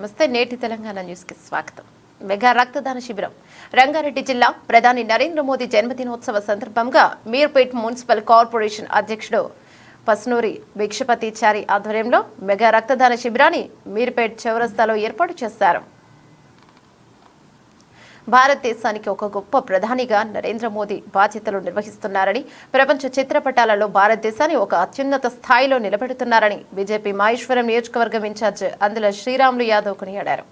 నమస్తే నేటి తెలంగాణ న్యూస్కి స్వాగతం. మెగా రక్తదాన శిబిరం. రంగారెడ్డి జిల్లా ప్రధాని నరేంద్ర మోదీ జన్మదినోత్సవ సందర్భంగా మీర్పేట్ మున్సిపల్ కార్పొరేషన్ అధ్యక్షుడు పస్నూరి భిక్షపతి చారి ఆధ్వర్యంలో మెగా రక్తదాన శిబిరాన్ని మీర్పేట్ చౌరస్తాలో ఏర్పాటు చేశారు. భారతదేశానికి ఒక గొప్ప ప్రధానిగా నరేంద్ర మోదీ బాధ్యతలు నిర్వహిస్తున్నారని ప్రపంచ చిత్రపటాలలో భారతదేశాన్ని ఒక అత్యున్నత స్థాయిలో నిలబెడుతున్నారని బీజేపీ మాహేశ్వరం నియోజకవర్గం ఇన్ఛార్జ్ అందుల శ్రీరాములు యాదవ్ కొనియాడారు.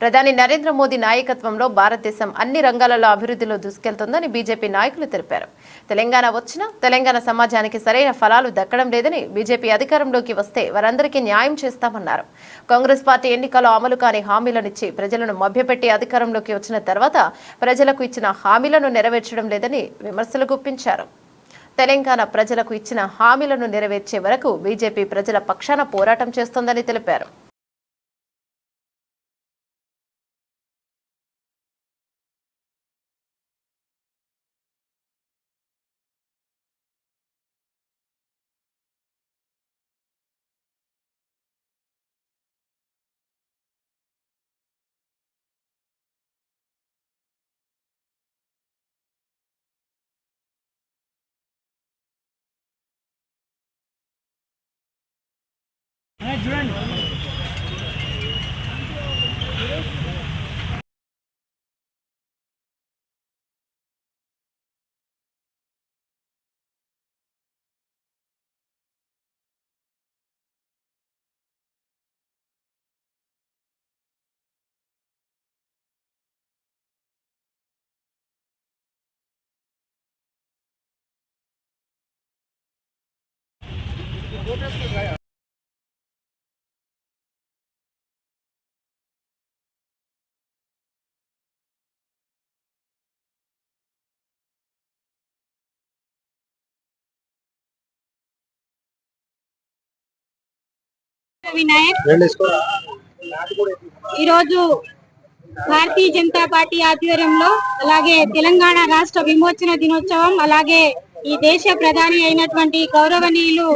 ప్రధాని నరేంద్ర మోదీ నాయకత్వంలో భారతదేశం అన్ని రంగాలలో అభివృద్ధిలో దూసుకెళ్తోందని బీజేపీ నాయకులు తెలిపారు. తెలంగాణ వచ్చినా తెలంగాణ సమాజానికి సరైన ఫలాలు దక్కడం లేదని బీజేపీ అధికారంలోకి వస్తే వారందరికీ న్యాయం చేస్తామన్నారు. కాంగ్రెస్ పార్టీ ఎన్నికల్లో అమలు కాని హామీలనిచ్చి ప్రజలను మభ్యపెట్టి అధికారంలోకి వచ్చిన తర్వాత ప్రజలకు ఇచ్చిన హామీలను నెరవేర్చడం లేదని విమర్శలు గుప్పించారు. తెలంగాణ ప్రజలకు ఇచ్చిన హామీలను నెరవేర్చే వరకు బీజేపీ ప్రజల పక్షాన పోరాటం చేస్తోందని తెలిపారు. చూడండి Gracias. వినాయక్. ఈరోజు భారతీయ జనతా పార్టీ ఆధ్వర్యంలో అలాగే తెలంగాణ రాష్ట్ర విమోచన దినోత్సవం అలాగే ఈ దేశ ప్రధాని అయినటువంటి గౌరవనీయులు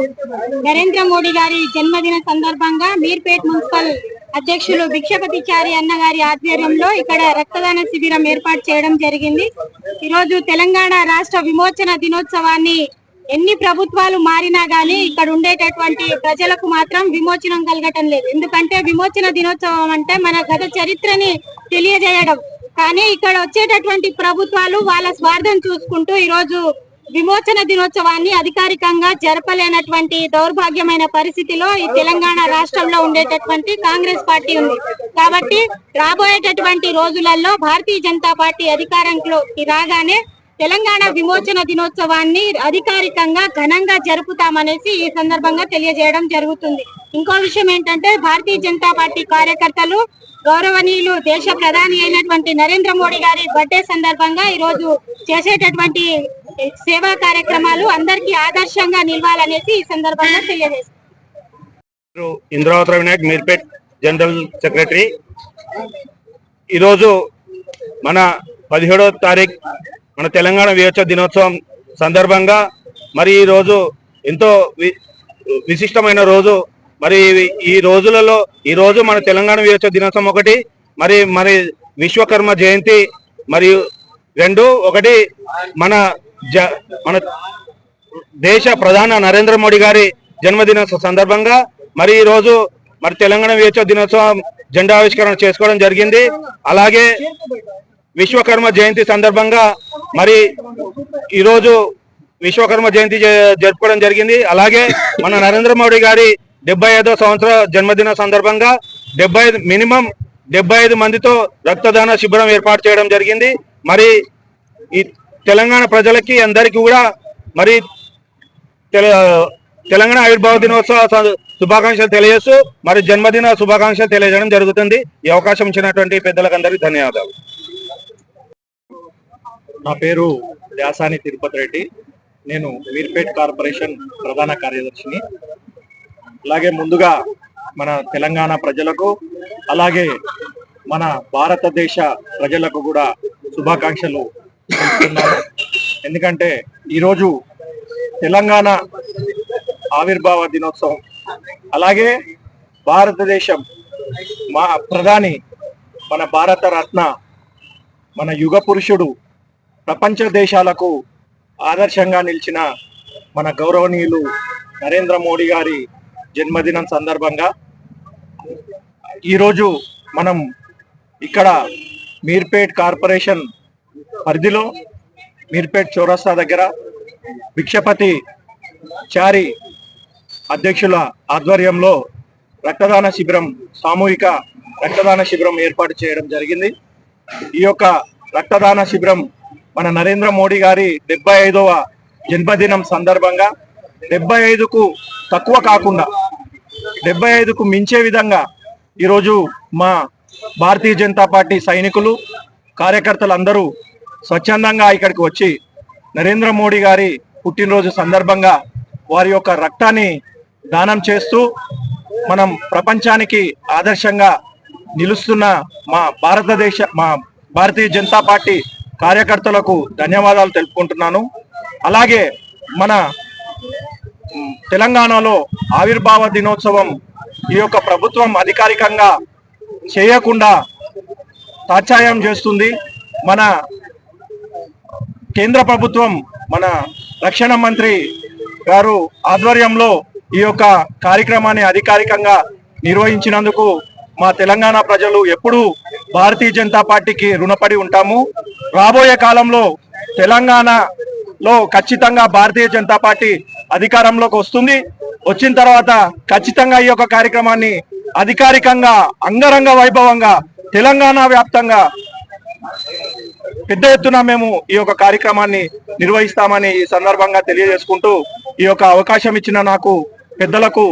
నరేంద్ర మోడీ గారి జన్మదిన సందర్భంగా మీర్పేట్ మున్సిపల్ అధ్యక్షులు భిక్షపతిచారి అన్న గారి ఆధ్వర్యంలో ఇక్కడ రక్తదాన శిబిరం ఏర్పాటు చేయడం జరిగింది. ఈరోజు తెలంగాణ రాష్ట్ర విమోచన దినోత్సవాన్ని ఎన్ని ప్రభుత్వాలు మారినా గానీ ఇక్కడ ఉండేటటువంటి ప్రజలకు మాత్రం విమోచనం కలగటం లేదు. ఎందుకంటే విమోచన దినోత్సవం అంటే మన గత చరిత్రని తెలియజేయడం. కానీ ఇక్కడ వచ్చేటటువంటి ప్రభుత్వాలు వాళ్ళ స్వార్థం చూసుకుంటూ ఈరోజు విమోచన దినోత్సవాన్ని అధికారికంగా జరపలేనటువంటి దౌర్భాగ్యమైన పరిస్థితిలో ఈ తెలంగాణ రాష్ట్రంలో ఉండేటటువంటి కాంగ్రెస్ పార్టీ ఉంది. కాబట్టి రాబోయేటటువంటి రోజులలో భారతీయ జనతా పార్టీ అధికారంలోకి రాగానే తెలంగాణ విమోచన దినోత్సవాన్ని అధికారికంగా ఘనంగా జరుపుతామనేసి ఈ సందర్భంగా తెలియజేయడం జరుగుతుంది. ఇంకో విషయం ఏంటంటే భారతీయ జనతా పార్టీ కార్యకర్తలు గౌరవనీయులు దేశ ప్రధాని అయినటువంటి నరేంద్ర మోడీ గారి బర్త్డే సందర్భంగా ఈ రోజు చేసేటటువంటి సేవా కార్యక్రమాలు అందరికీ ఆదర్శంగా నిలవాలనేసి ఈ సందర్భంగా తెలియజేస్తారు ఇంద్రావతి వినాయక్ మీర్పేట్ జనరల్ సెక్రటరీ. ఈరోజు మన పదిహేడవ తారీఖు మన తెలంగాణ విమోచన దినోత్సవం సందర్భంగా మరి ఈ రోజు ఎంతో విశిష్టమైన రోజు. మరి ఈ రోజులలో ఈ రోజు మన తెలంగాణ విమోచన దినోత్సవం ఒకటి మరి మరి విశ్వకర్మ జయంతి మరియు రెండు ఒకటి మన జ మన దేశ ప్రధాన నరేంద్ర మోడీ గారి జన్మదిన సందర్భంగా మరి ఈరోజు మరి తెలంగాణ విమోచన దినోత్సవం జెండా ఆవిష్కరణ చేసుకోవడం జరిగింది. అలాగే విశ్వకర్మ జయంతి సందర్భంగా మరి ఈరోజు విశ్వకర్మ జయంతి జ- జరుపుకోవడం జరిగింది. అలాగే మన నరేంద్ర మోడీ గారి డెబ్బై ఐదో సంవత్సర జన్మదిన సందర్భంగా డెబ్బై ఐదు మినిమం డెబ్బై ఐదు మందితో రక్తదాన శిబిరం ఏర్పాటు చేయడం జరిగింది. మరి ఈ తెలంగాణ ప్రజలకి అందరికీ కూడా మరి తెలంగాణ ఆవిర్భావ దినోత్సవ స- శుభాకాంక్షలు తెలియజేస్తూ మరి జన్మదిన శుభాకాంక్షలు తెలియజేయడం జరుగుతుంది. ఈ అవకాశం ఇచ్చినటువంటి పెద్దలకు అందరికీ ధన్యవాదాలు. నా పేరు వ్యాసాని తిరుపతి రెడ్డి. నేను మీర్పేట్ కార్పొరేషన్ ప్రధాన కార్యదర్శిని. అలాగే ముందుగా మన తెలంగాణ ప్రజలకు అలాగే మన భారతదేశ ప్రజలకు కూడా శుభాకాంక్షలు తెలుపుతున్నాను. ఎందుకంటే ఈరోజు తెలంగాణ ఆవిర్భావ దినోత్సవం. అలాగే భారతదేశం మా ప్రధాని మన భారత రత్న మన యుగ పురుషుడు ప్రపంచ దేశాలకు ఆదర్శంగా నిలిచిన మన గౌరవనీయులు నరేంద్ర మోడీ గారి జన్మదినం సందర్భంగా ఈరోజు మనం ఇక్కడ మీర్పేట్ కార్పొరేషన్ పరిధిలో మీర్పేట్ చౌరస్తా దగ్గర భిక్షపతి చారి అధ్యక్షుల ఆధ్వర్యంలో రక్తదాన శిబిరం సామూహిక రక్తదాన శిబిరం ఏర్పాటు చేయడం జరిగింది. ఈ యొక్క రక్తదాన శిబిరం మన నరేంద్ర మోడీ గారి డెబ్బై ఐదవ జన్మదినం సందర్భంగా డెబ్బై ఐదుకు తక్కువ కాకుండా డెబ్బై ఐదుకు మించే విధంగా ఈరోజు మా భారతీయ జనతా పార్టీ సైనికులు కార్యకర్తలు అందరూ స్వచ్ఛందంగా ఇక్కడికి వచ్చి నరేంద్ర మోడీ గారి పుట్టినరోజు సందర్భంగా వారి యొక్క రక్తాన్ని దానం చేస్తూ మనం ప్రపంచానికి ఆదర్శంగా నిలుస్తున్న మా భారతదేశ మా భారతీయ జనతా పార్టీ కార్యకర్తలకు ధన్యవాదాలు తెలుపుకుంటున్నాను. అలాగే మన తెలంగాణలో ఆవిర్భావ దినోత్సవం ఈ యొక్క ప్రభుత్వం అధికారికంగా చేయకుండా తాత్సాయం చేస్తుంది. మన కేంద్ర ప్రభుత్వం మన రక్షణ మంత్రి గారు ఆధ్వర్యంలో ఈ యొక్క కార్యక్రమాన్ని అధికారికంగా నిర్వహించినందుకు మా తెలంగాణ ప్రజలు ఎప్పుడూ భారతీయ జనతా పార్టీకి రుణపడి ఉంటాము. రాబోయే కాలంలో తెలంగాణలో ఖచ్చితంగా భారతీయ జనతా పార్టీ అధికారంలోకి వస్తుంది. వచ్చిన తర్వాత ఖచ్చితంగా ఈ యొక్క కార్యక్రమాన్ని అధికారికంగా అంగరంగ వైభవంగా తెలంగాణ వ్యాప్తంగా పెద్ద ఎత్తున మేము ఈ యొక్క కార్యక్రమాన్ని నిర్వహిస్తామని ఈ సందర్భంగా తెలియజేసుకుంటూ ఈ యొక్క అవకాశం ఇచ్చిన నాకు పెద్దలకు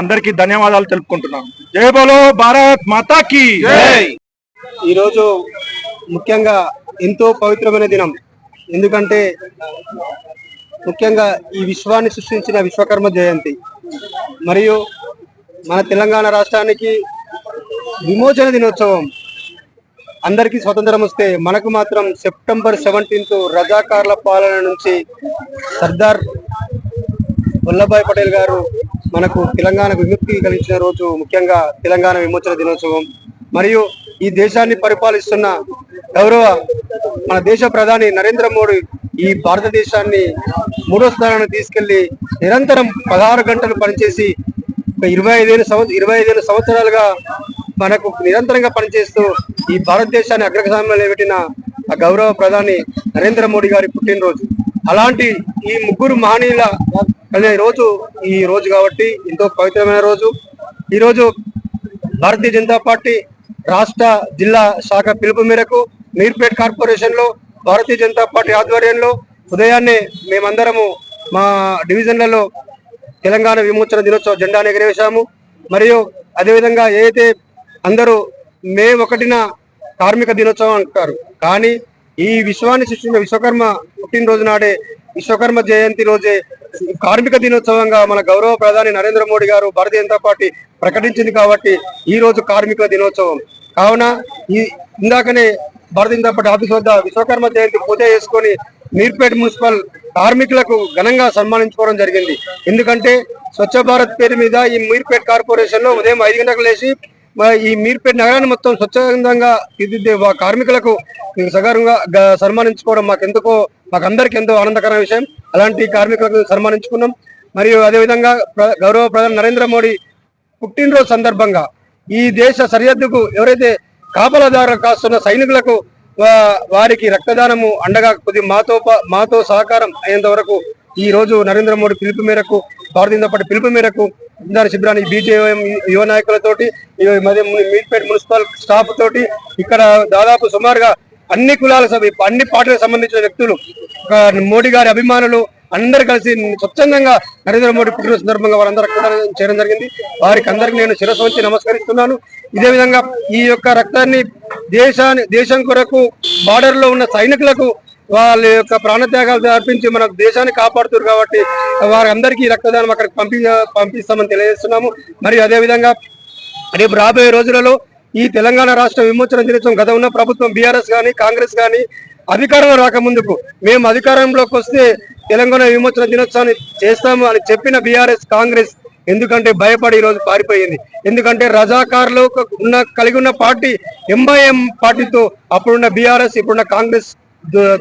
అందరికీ ధన్యవాదాలు తెలుపుకుంటున్నాను. జై భారత్ మాతాకి ఈరోజు ముఖ్యంగా ఎంతో పవిత్రమైన దినం. ఎందుకంటే ముఖ్యంగా ఈ విశ్వాన్ని సృష్టించిన విశ్వకర్మ జయంతి. మరియు మన తెలంగాణ రాష్ట్రానికి విమోచన దినోత్సవం. అందరికీ స్వతంత్రం వస్తే మనకు మాత్రం సెప్టెంబర్ సెవెంటీన్త్ రజాకార్ల పాలన నుంచి సర్దార్ వల్లభాయ్ పటేల్ గారు మనకు తెలంగాణ విముక్తి కలిగించిన రోజు ముఖ్యంగా తెలంగాణ విమోచన దినోత్సవం. మరియు ఈ దేశాన్ని పరిపాలిస్తున్న గౌరవ మన దేశ ప్రధాని నరేంద్ర మోడీ ఈ భారతదేశాన్ని మూడో స్థానానికి తీసుకెళ్ళి నిరంతరం పదహారు గంటలు పనిచేసి ఇరవై ఐదేళ్ళు సంవత్సరం ఇరవై ఐదేళ్ళు సంవత్సరాలుగా మనకు నిరంతరంగా పనిచేస్తూ ఈ భారతదేశాన్ని అగ్రస్థానంలో నిలబెట్టిన ఆ గౌరవ ప్రధాని నరేంద్ర మోడీ గారి పుట్టినరోజు. అలాంటి ఈ ముగ్గురు మహనీయుల కానీ రోజు ఈ రోజు కాబట్టి ఎంతో పవిత్రమైన రోజు. ఈరోజు భారతీయ జనతా పార్టీ రాష్ట్ర జిల్లా శాఖ పిలుపు మేరకు మీర్పేట్ కార్పొరేషన్లో భారతీయ జనతా పార్టీ ఆధ్వర్యంలో ఉదయాన్నే మేమందరము మా డివిజన్లలో తెలంగాణ విమోచన దినోత్సవ జెండాను ఎగరవేశాము. మరియు అదేవిధంగా ఏదైతే అందరూ మే ఒకటిన కార్మిక దినోత్సవం అంటారు. కానీ ఈ విశ్వాన్ని సృష్టించిన విశ్వకర్మ పుట్టినరోజు నాడే విశ్వకర్మ జయంతి రోజే కార్మిక దినోత్సవంగా మన గౌరవ ప్రధాని నరేంద్ర మోడీ గారు భారతీయ జనతా పార్టీ ప్రకటించింది కాబట్టి ఈ రోజు కార్మిక దినోత్సవం. కావున ఈ ఇందాకనే భారతీయ జనతా పార్టీ ఆఫీస్ వద్ద విశ్వకర్మ జయంతి పూజ చేసుకొని మీర్పేట్ మున్సిపల్ కార్మికులకు ఘనంగా సన్మానించుకోవడం జరిగింది. ఎందుకంటే స్వచ్ఛ భారత్ పేరు మీద ఈ మీర్పేట్ కార్పొరేషన్లో ఉదయం ఐదు గంటలకు లేచి ఈ మీర్పేట్ నగరాన్ని మొత్తం స్వచ్ఛందంగా తీర్చిదిద్దే కార్మికులకు సగర్వంగా సన్మానించుకోవడం మాకెందుకో మాకు అందరికి ఎంతో ఆనందకరమైన విషయం. అలాంటి కార్మికులకు సన్మానించుకున్నాం. మరియు అదేవిధంగా గౌరవ ప్రధాని నరేంద్ర మోడీ పుట్టినరోజు సందర్భంగా ఈ దేశ సరిహద్దుకు ఎవరైతే కాపలదారు కాస్తున్న సైనికులకు వారికి రక్తదానము అండగా కొద్ది మాతో ప- మాతో సహకారం అయ్యేంత వరకు ఈ రోజు నరేంద్ర మోడీ పిలుపు మేరకు భారతీయ జనతా పార్టీ పిలుపు మేరకు దాని శిబిరాన్ని బీజేఎం యువ నాయకులతోటి మీట్పేట్ మున్సిపల్ స్టాఫ్ తోటి ఇక్కడ దాదాపు సుమారుగా అన్ని కులాల సభ అన్ని పార్టీలకు సంబంధించిన వ్యక్తులు మోడీ గారి అభిమానులు అందరు కలిసి స్వచ్ఛందంగా నరేంద్ర మోడీ పుట్టిన సందర్భంగా వారందరూ అక్కడ చేయడం జరిగింది. వారికి అందరికి నేను శిరస్సు వచ్చి నమస్కరిస్తున్నాను. ఇదే విధంగా ఈ యొక్క రక్తాన్ని దేశాన్ని దేశం కొరకు బార్డర్లో ఉన్న సైనికులకు వాళ్ళ యొక్క ప్రాణత్యాగాలు అర్పించి మన దేశాన్ని కాపాడుతారు కాబట్టి వారందరికీ రక్తదానం అక్కడికి పంపి పంపిస్తామని తెలియజేస్తున్నాము. మరియు అదేవిధంగా రేపు రాబోయే రోజులలో ఈ తెలంగాణ రాష్ట్ర విమోచన దినోత్సవం గత ఉన్న ప్రభుత్వం బీఆర్ఎస్ కానీ కాంగ్రెస్ కానీ అధికారం రాకముందుకు మేము అధికారంలోకి వస్తే తెలంగాణ విమోచన దినోత్సవాన్ని చేస్తాము అని చెప్పిన బీఆర్ఎస్ కాంగ్రెస్ ఎందుకంటే భయపడి ఈ రోజు పారిపోయింది. ఎందుకంటే రజాకారులు ఉన్న కలిగి ఉన్న పార్టీ ఎంఐఎం పార్టీతో అప్పుడున్న బీఆర్ఎస్ ఇప్పుడున్న కాంగ్రెస్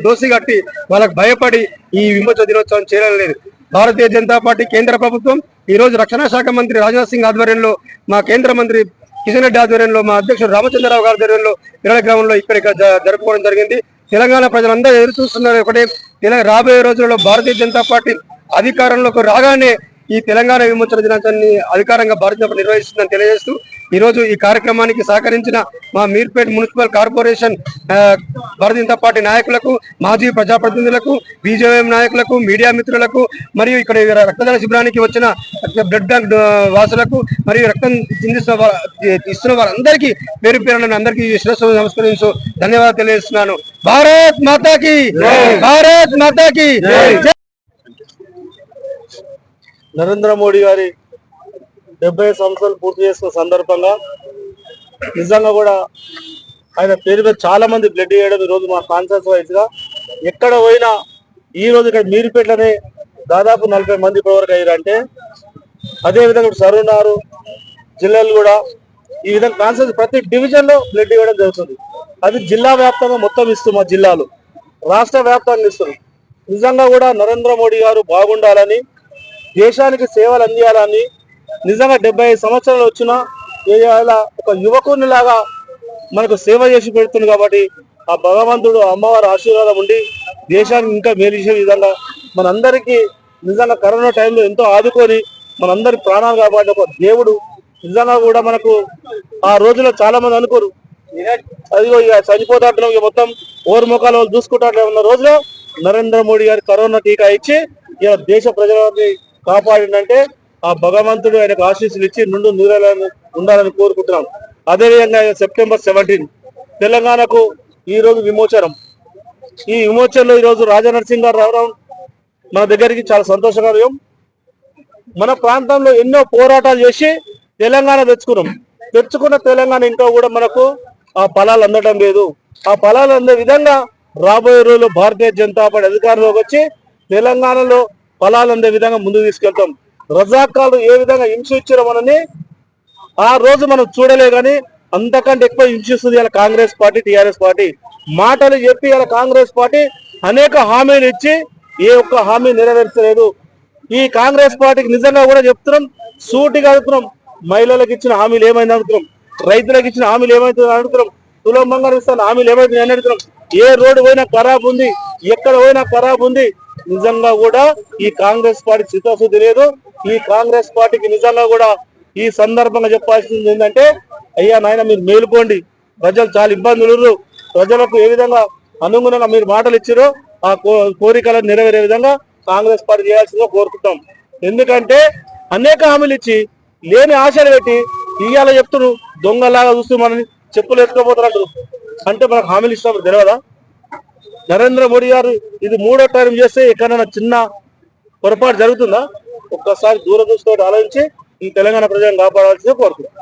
దోసి కట్టి వాళ్ళకు భయపడి ఈ విమోచన దినోత్సవం చేయలేదు భారతీయ జనతా పార్టీ కేంద్ర ప్రభుత్వం ఈ రోజు రక్షణ శాఖ మంత్రి రాజ్నాథ్ సింగ్ ఆధ్వర్యంలో మా కేంద్ర మంత్రి కిషన్ రెడ్డి ఆధ్వర్యంలో మా అధ్యక్షుడు రామచంద్రరావు గారి ఆధ్వర్యంలో ఇరవై గ్రామంలో ఇక్కడ జ- జరుపుకోవడం జరిగింది. తెలంగాణ ప్రజలందరూ ఎదురు చూస్తున్నారు. ఒకటే రాబోయే రోజుల్లో భారతీయ జనతా పార్టీ అధికారంలోకి రాగానే ఈ తెలంగాణ విమోచన దినోత్సవాన్ని అధికారంగా పార్టీ నిర్వహిస్తుందని తెలియజేస్తూ ఈ రోజు ఈ కార్యక్రమానికి సహకరించిన మా మీర్పేట్ మున్సిపల్ కార్పొరేషన్ ఆ, భారతీయ జనతా పార్టీ నాయకులకు మాజీ ప్రజాప్రతినిధులకు బీజేఎం నాయకులకు మీడియా మిత్రులకు మరియు ఇక్కడ రక్తదాన శిబిరానికి వచ్చిన బ్లడ్ బ్యాంక్ వాసులకు మరియు రక్తం చిందిస్తున్న ఇస్తున్న వారందరికీ పేరు పేరున అందరికీ శిరస్సు నమస్కరించు ధన్యవాదాలు తెలియజేస్తున్నాను. భారత్ మాతాకి! భారత్ మాతాకి! నరేంద్ర మోడీ గారి డెబ్బై సంవత్సరాలు పూర్తి చేసుకున్న సందర్భంగా నిజంగా కూడా ఆయన పేరు మీద చాలా మంది బ్లడ్ చేయడం ఈరోజు రోజు మా కాన్సెన్స్ వైజ్గా ఎక్కడ పోయినా ఈ రోజు ఇక్కడ మీరుపేటలోనే దాదాపు నలభై మంది ఇప్పటివరకు అయ్యారంటే అదేవిధంగా సరునారు జిల్లాలు కూడా ఈ విధంగా కాన్సెన్స్ ప్రతి డివిజన్లో బ్లడ్ ఇవ్వడం జరుగుతుంది. అది జిల్లా వ్యాప్తంగా మొత్తం ఇస్తుంది మా జిల్లాలు. రాష్ట్ర వ్యాప్తంగా ఇస్తుంది. నిజంగా కూడా నరేంద్ర మోడీ గారు బాగుండాలని దేశానికి సేవలు అందియాలని నిజంగా డెబ్బై ఐదు సంవత్సరాలు వచ్చినా ఇవాళ ఒక యువకుని లాగా మనకు సేవ చేసి పెడుతుంది కాబట్టి ఆ భగవంతుడు అమ్మవారి ఆశీర్వాదం ఉండి దేశానికి ఇంకా మేలిసే విధంగా మనందరికీ నిజంగా కరోనా టైంలో ఎంతో ఆదుకొని మనందరి ప్రాణాలు కాబట్టి ఒక దేవుడు నిజంగా కూడా మనకు ఆ రోజులో చాలా మంది అనుకోరు. అదిగో ఇక చనిపోతాడు ఇక మొత్తం ఓరు ముఖాలు వాళ్ళు చూసుకుంటాడు ఉన్న రోజులో నరేంద్ర మోడీ గారి కరోనా టీకా ఇచ్చి ఇక దేశ ప్రజలని కాపాడిందంటే ఆ భగవంతుడు ఆయనకు ఆశీస్సులు ఇచ్చి నుండు నూరేళ్ళని ఉండాలని కోరుకుంటున్నాం. అదేవిధంగా సెప్టెంబర్ సెవెంటీన్ తెలంగాణకు ఈ రోజు విమోచనం. ఈ విమోచనలో ఈరోజు రాజా నరసింహ గారు రావడం మన దగ్గరికి చాలా సంతోషకరం మన ప్రాంతంలో ఎన్నో పోరాటాలు చేసి తెలంగాణ తెచ్చుకున్నాం. తెచ్చుకున్న తెలంగాణ ఇంకా కూడా మనకు ఆ ఫలాలు అందడం లేదు. ఆ ఫలాలు అందే విధంగా రాబోయే రోజుల్లో భారతీయ జనతా పార్టీ అధికారంలోకి వచ్చి తెలంగాణలో ఫలాలు అందే విధంగా ముందుకు తీసుకెళ్తాం. రజాకాలు ఏ విధంగా హింసించారో మనని ఆ రోజు మనం చూడలే కానీ అంతకంటే ఎక్కువ హింసిస్తుంది ఇలా కాంగ్రెస్ పార్టీ టీఆర్ఎస్ పార్టీ. మాటలు చెప్పి ఇలా కాంగ్రెస్ పార్టీ అనేక హామీలు ఇచ్చి ఏ ఒక్క హామీ నెరవేర్చలేదు. ఈ కాంగ్రెస్ పార్టీకి నిజంగా కూడా చెప్తున్నాం సూటిగా అడుగుతున్నాం. మహిళలకు ఇచ్చిన హామీలు ఏమైంది అడుగుతున్నాం రైతులకు ఇచ్చిన హామీలు ఏమైతుంది అడుగుతున్నాం తులం బంగారం ఇస్తాను హామీలు ఏమైతుంది అని అడుగుతున్నాం ఏ రోడ్డు పోయినా ఖరాబ్ ఉంది ఎక్కడ పోయినా ఖరాబ్ ఉంది. నిజంగా కూడా ఈ కాంగ్రెస్ పార్టీ చిత్తశుద్ధి లేదు. ఈ కాంగ్రెస్ పార్టీకి నిజంగా కూడా ఈ సందర్భంగా చెప్పాల్సింది ఏంటంటే అయ్యా నాయన మీరు మేలుకోండి. ప్రజలు చాలా ఇబ్బందులు ప్రజలకు ఏ విధంగా అనుగుణంగా మీరు మాటలు ఇచ్చారో ఆ కో- కోరికలను నెరవేరే విధంగా కాంగ్రెస్ పార్టీ చేయాల్సిందిగా కోరుకుంటాం. ఎందుకంటే అనేక హామీలు ఇచ్చి లేని ఆశలు పెట్టి ఇవాళ చెప్తున్నారు. దొంగలాగా చూస్తూ మనని చెప్పులు ఎత్తుకోపోతున్నట్టు అంటే మనకు హామీలు ఇస్తాం తెలియదా? నరేంద్ర మోడీ గారు ఇది మూడో టైం చేస్తే ఎక్కడైనా చిన్న పొరపాటు జరుగుతుందా? ఒక్కసారి దూరదృష్టితో ఆలోచించి ఈ తెలంగాణ ప్రజలను కాపాడాల్సిందే కోరుతున్నాం.